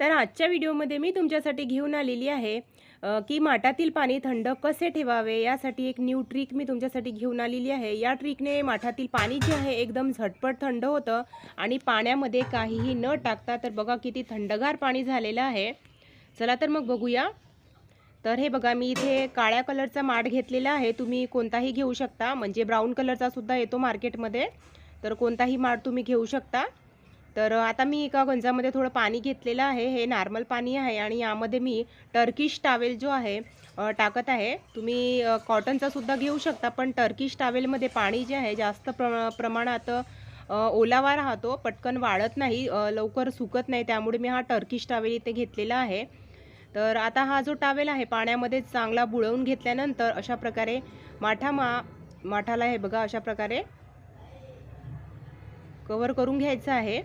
तर आजच्या व्हिडिओमध्ये मी तुमच्यासाठी घेऊन आलेली आहे की माठातील पाणी थंड कसे ठेवावे यासाठी एक न्यू ट्रिक मी तुमच्यासाठी घेऊन आलेली आहे. या ट्रिकने माठातील पाणी जे आहे एकदम झटपट थंड होतं आणि पाण्यामध्ये काहीही न टाकता तर बघा किती थंडगार पाणी झालेलं आहे. चला तर मग बघूया. तर हे बघा मी इथे काळ्या कलरचा माठ घेतलेला आहे. तुम्ही कोणताही घेऊ शकता म्हणजे ब्राऊन कलरचा सुद्धा येतो मार्केटमध्ये. तर कोणताही माठ तुम्ही घेऊ शकता. तर आता मी एका गंजामध्ये थोडं पाणी घेतलेलं आहे. हे नॉर्मल पाणी आहे आणि यामध्ये मी टर्किश टावेल जो आहे टाकत आहे. तुम्ही कॉटनचासुद्धा कॉटनचा सुद्धा घेऊ शकता पण टर्किश टावेलमध्ये पाणी जे आहे जास्त प्र प्रमाणात ओलावा राहतो पटकन वाळत नाही लवकर सुकत नाही. त्यामुळे मी हा टर्किश टावेल इथे घेतलेला आहे. तर आता हा जो टावेल आहे पाण्यामध्ये चांगला बुडवून घेतल्यानंतर अशा प्रकारे माठा मा माठाला हे बघा अशा प्रकारे कवर करून घ्यायचं आहे.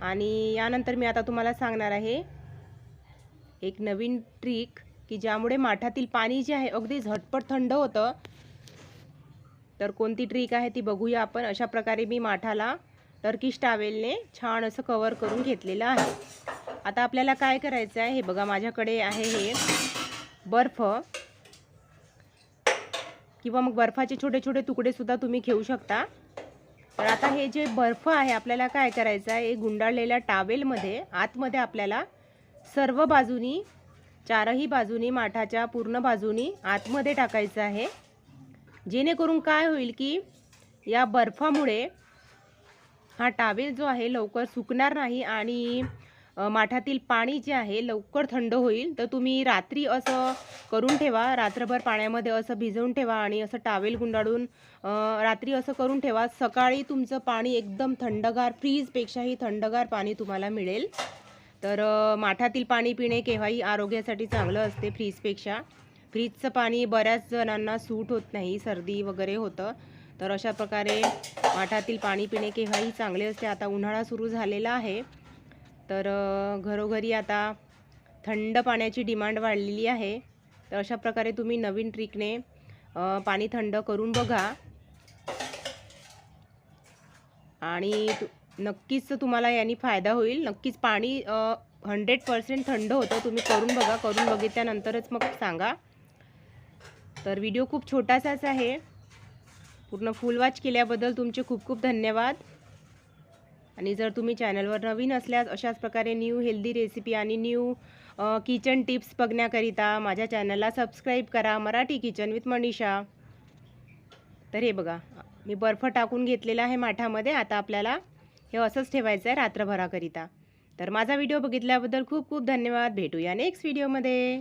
आणि यानंतर मी आता तुम्हाला सांगणार आहे एक नवीन ट्रिक की ज्यामुळे माठातील पाणी जे आहे अगदी झटपट थंड होतं. तर कोणती ट्रिक आहे ती बघूया आपण. अशा प्रकारे मी माठाला टर्किश टावेलने छान असं कवर करून घेतलेलं आहे. आता आपल्याला काय करायचं आहे? हे बघा माझ्याकडे आहे हे बर्फ. किंवा मग बर्फाचे छोटे छोटे तुकडेसुद्धा तुम्ही घेऊ शकता. तर आता हे जे बर्फ आहे आपल्याला काय करायचं आहे? गुंडाळलेल्या टावेलमध्ये आतमध्ये आपल्याला सर्व बाजूनी चारही बाजूनी माठाच्या पूर्ण बाजूनी आतमध्ये टाकायचं आहे. जेणेकरून काय होईल की या बर्फामुळे हा टावेल जो आहे लवकर सुकणार नाही आणि माठातील पाणी जे आहे लवकर थंड होईल तर तुम्ही रात्री असं करून ठेवा. रात्रभर पाण्यामध्ये असं भिजवून ठेवा आणि असं टावेल गुंडाळून रात्री असं करून ठेवा. सकाळी तुमचं पाणी एकदम थंडगार फ्रीजपेक्षाही थंडगार पाणी तुम्हाला मिळेल. तर माठातील पाणी पिणे केव्हाही आरोग्यासाठी चांगलं असते फ्रीजपेक्षा फ्रीजचं पाणी बऱ्याच जणांना सूट होत नाही सर्दी वगैरे होतं. तर अशा प्रकारे माठातील पाणी पिणे केव्हाही चांगले असते. आता उन्हाळा सुरू झालेला आहे. तर घरोघरी आता थंड पाण्याची डिमांड वाढलेली आहे. तर अशा प्रकारे तुम्ही नवीन ट्रिकने पाणी थंड करून बघा. आणि तु- नक्कीच तुम्हाला याने फायदा होईल. नक्कीच पाणी हंड्रेड पर्सेंट थंड होतं. तुम्ही करून बघा. करून बघितल्यानंतरच मग सांगा. तर व्हिडिओ खूप छोटासाच आहे. पूर्ण फुल वॉच केल्याबद्दल तुमचे खूप खूप धन्यवाद. आणि जर तुम्ही चॅनलवर नवीन असल्यास अशाच प्रकारे न्यू हेल्दी रेसिपी आणि न्यू किचन टिप्स बघण्याकरिता माझ्या चॅनलला सबस्क्राईब करा. Marathi kitchen with Manisha. तर हे बघा मी बर्फ टाकून घेतलेला आहे माठामध्ये. आता आपल्याला हे असंच ठेवायचं आहे रात्रभराकरिता. तर माझा व्हिडिओ बघितल्याबद्दल खूप खूप धन्यवाद. भेटूया नेक्स्ट व्हिडिओमध्ये